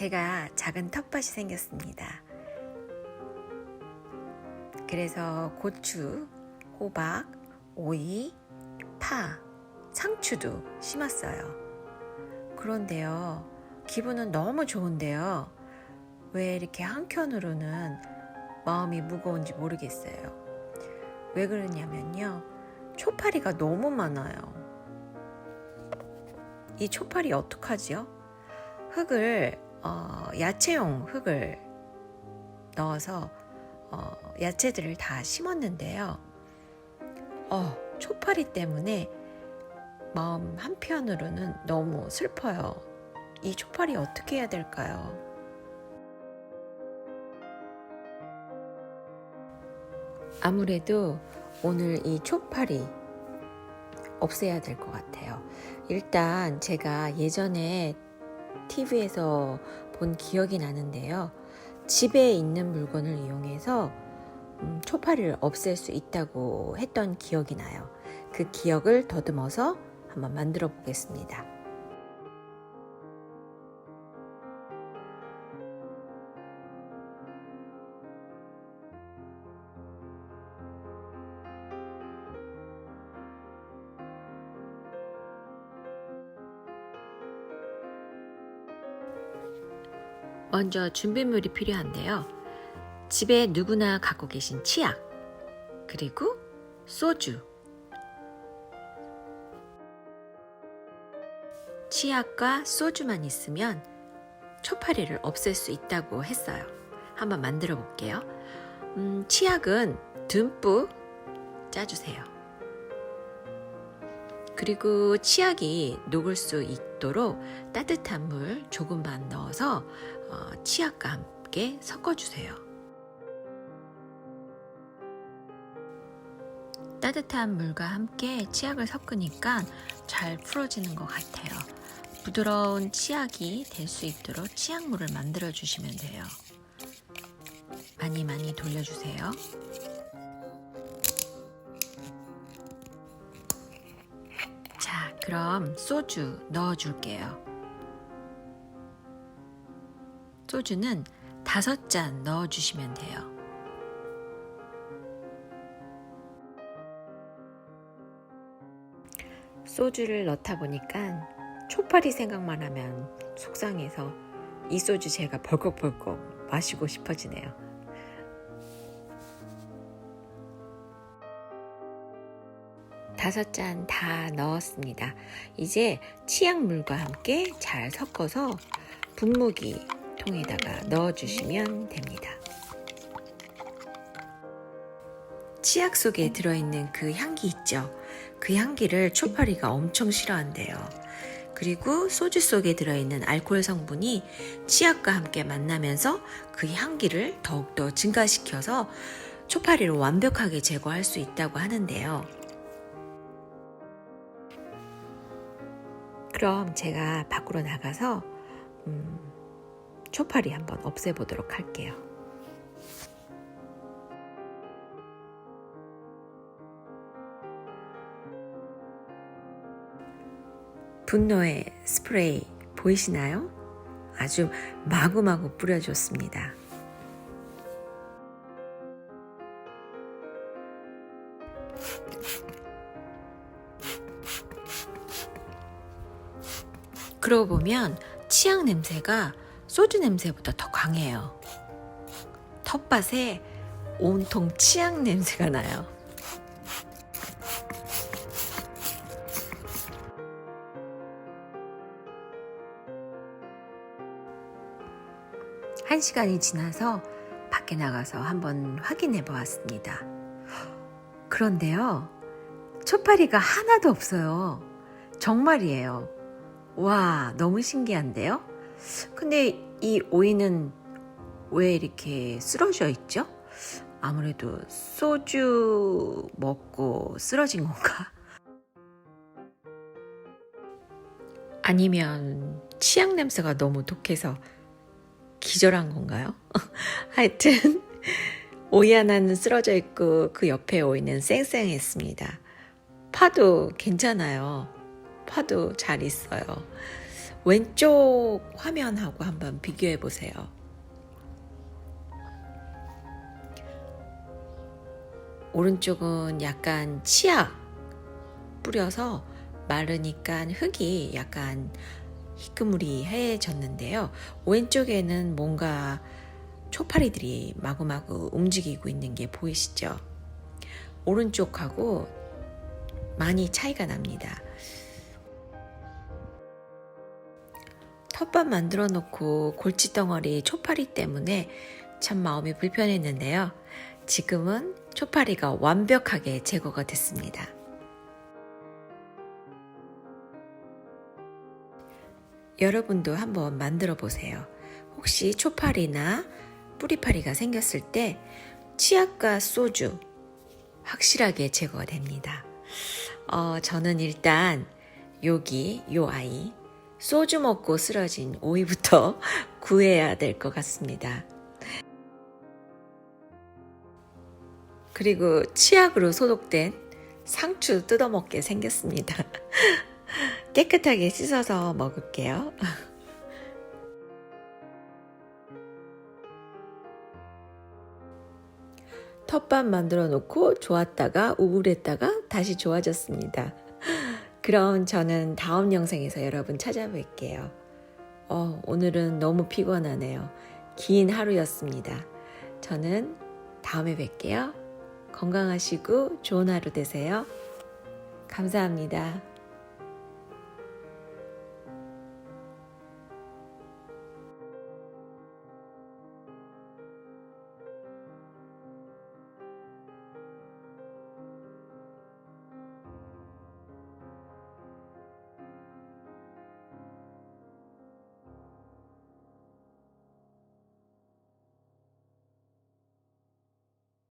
제가 작은 텃밭이 생겼습니다. 그래서 고추, 호박, 오이, 파, 상추도 심었어요. 그런데요, 기분은 너무 좋은데요. 왜 이렇게 한켠으로는 마음이 무거운지 모르겠어요. 왜 그러냐면요. 초파리가 너무 많아요. 이 초파리 어떡하지요? 흙을 어, 야채용 흙을 넣어서 어, 야채들을 다 심었는데요. 어, 초파리 때문에 마음 한편으로는 너무 슬퍼요. 이 초파리 어떻게 해야 될까요? 아무래도 오늘 이 초파리 없애야 될 것 같아요. 일단 제가 예전에 TV에서 본 기억이 나는데요. 집에 있는 물건을 이용해서 음, 초파리를 없앨 수 있다고 했던 기억이 나요. 그 기억을 더듬어서 한번 만들어 보겠습니다. 먼저 준비물이 필요한데요. 집에 누구나 갖고 계신 치약, 그리고 소주, 치약과 소주만 있으면 초파리를 없앨 수 있다고 했어요. 한번 만들어 볼게요. 음, 치약은 듬뿍 짜주세요. 그리고 치약이 녹을 수 있도록 따뜻한 물 조금만 넣어서 어, 치약과 함께 섞어주세요. 따뜻한 물과 함께 치약을 섞으니까 잘 풀어지는 것 같아요. 부드러운 치약이 될 수 있도록 치약물을 만들어 주시면 돼요. 많이 많이 돌려주세요. 자, 그럼 소주 넣어 줄게요. 소주는 다섯 잔 넣어 주시면 돼요. 소주를 넣다 보니까 초파리 생각만 하면 속상해서 이 소주 제가 벌컥벌컥 마시고 싶어지네요. 다섯 잔 다 넣었습니다. 이제 치약물과 함께 잘 섞어서 분무기 통에다가 넣어주시면 됩니다. 치약 속에 들어있는 그 향기 있죠? 그 향기를 초파리가 엄청 싫어한대요. 그리고 소주 속에 들어있는 알코올 성분이 치약과 함께 만나면서 그 향기를 더욱더 증가시켜서 초파리를 완벽하게 제거할 수 있다고 하는데요. 그럼 제가 밖으로 나가서 음, 초파리 한번 없애보도록 할게요. 분노의 스프레이 보이시나요? 아주 마구마구 뿌려줬습니다. 그러고 보면 치약 냄새가 소주 냄새보다 더 강해요. 텃밭에 온통 치약 냄새가 나요. 한 시간이 지나서 밖에 나가서 한번 확인해 보았습니다. 그런데요, 초파리가 하나도 없어요. 정말이에요. 와, 너무 신기한데요? 근데 이 오이는 왜 이렇게 쓰러져 있죠? 아무래도 소주 먹고 쓰러진 건가? 아니면 치약 냄새가 너무 독해서 기절한 건가요? 하여튼 오이 하나는 쓰러져 있고 그 옆에 오이는 쌩쌩했습니다. 파도 괜찮아요. 파도 잘 있어요. 왼쪽 화면하고 한번 비교해 보세요. 오른쪽은 약간 치약 뿌려서 마르니까 흙이 약간 희끄무리해졌는데요. 왼쪽에는 뭔가 초파리들이 마구마구 움직이고 있는 게 보이시죠? 오른쪽하고 많이 차이가 납니다. 텃밭 만들어 놓고 골칫덩어리 초파리 때문에 참 마음이 불편했는데요. 지금은 초파리가 완벽하게 제거가 됐습니다. 여러분도 한번 만들어 보세요. 혹시 초파리나 뿌리파리가 생겼을 때 치약과 소주 확실하게 제거가 됩니다. 어, 저는 일단 여기 요 아이 소주 먹고 쓰러진 오이부터 구해야 될 것 같습니다. 그리고 치약으로 소독된 상추 뜯어먹게 생겼습니다. 깨끗하게 씻어서 먹을게요. 텃밭 만들어 놓고 좋았다가 우울했다가 다시 좋아졌습니다. 그럼 저는 다음 영상에서 여러분 찾아뵐게요. 어, 오늘은 너무 피곤하네요. 긴 하루였습니다. 저는 다음에 뵐게요. 건강하시고 좋은 하루 되세요. 감사합니다.